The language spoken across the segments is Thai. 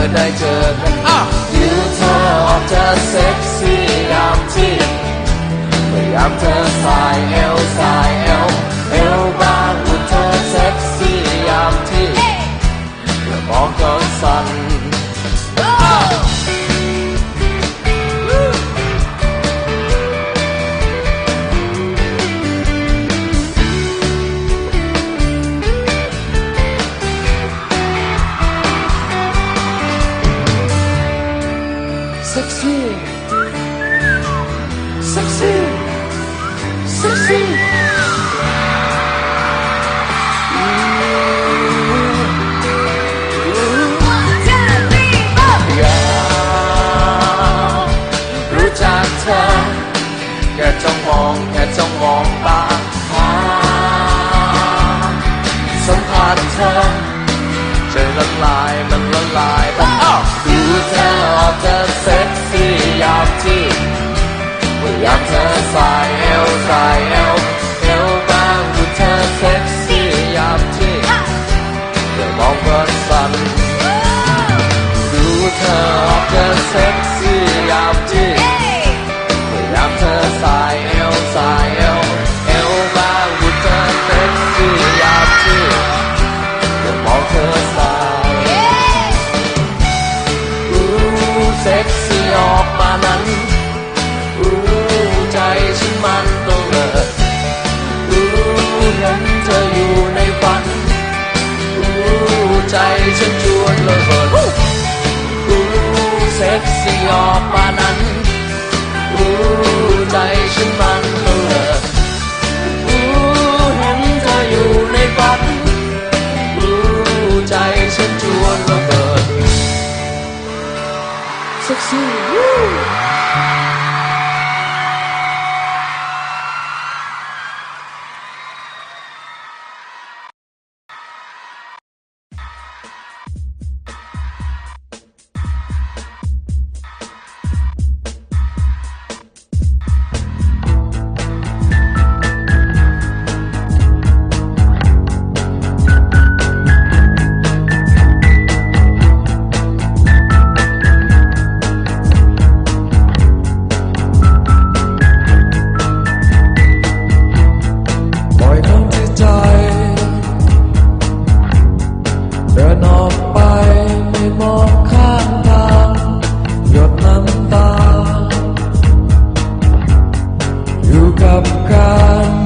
เมื่อได้เจอกันอ้าวผิวเธอออกจะเซ็กซี่ยามที่พยายามเธอสายเอวสาย sexy sexy ใจละลายมันละลายไปอ้าวดูเธอออกจะเซ็กซี่ยามที่พยายามเธอสายเอวสายเอวเอว กซี่ออกมานั้นอู้ใจฉันมันต้องเลิศอู้เห็นเธออยู่ในฝันอู้ใจฉันชวนระเบิด sexy. Woo! ungkapkan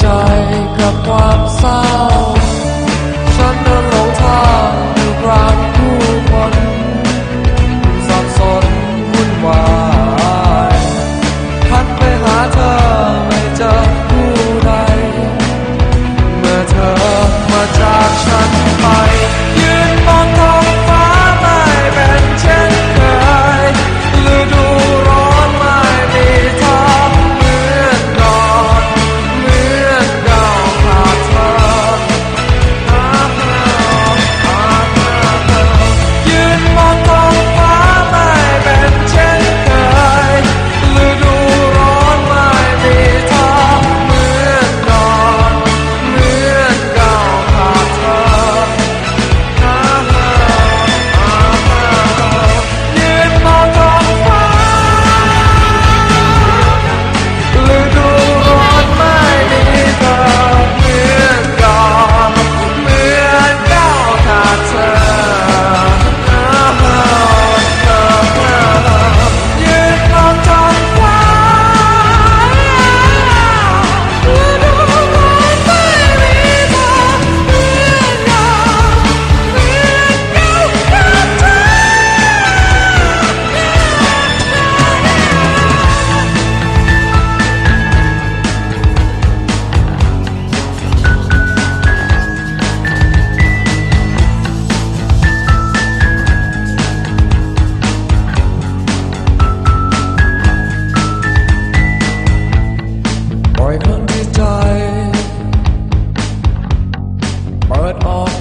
ใจกับความเศร้า but all.